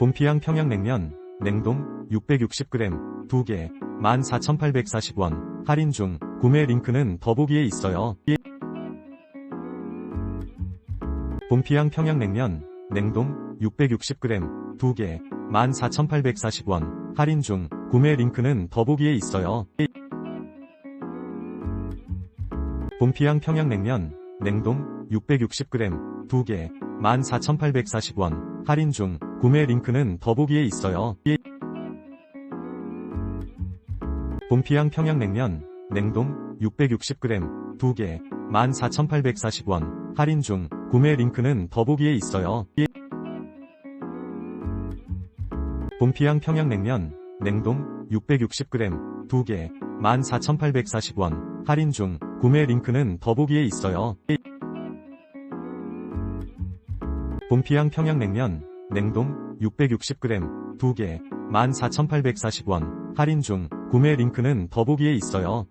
봄피향 평양냉면, 냉동, 660g, 2개, 14,840원, 할인 중, 구매 링크는 더보기에 있어요. 봄피향 평양냉면, 냉동, 660g, 2개, 14,840원, 할인 중, 구매 링크는 더보기에 있어요. 봄피향 평양냉면, 냉동, 660g, 2개, 14,840원, 할인 중, 구매 링크는 더보기에 있어요. 봄피향 평양냉면, 냉동, 660g, 2개, 14,840원, 할인 중, 구매 링크는 더보기에 있어요. 봄피향 평양냉면, 냉동, 660g, 2개, 14,840원, 할인 중, 구매 링크는 더보기에 있어요. 봄피향 평양냉면, 냉동, 660g, 2개, 14,840원, 할인 중, 구매 링크는 더보기에 있어요.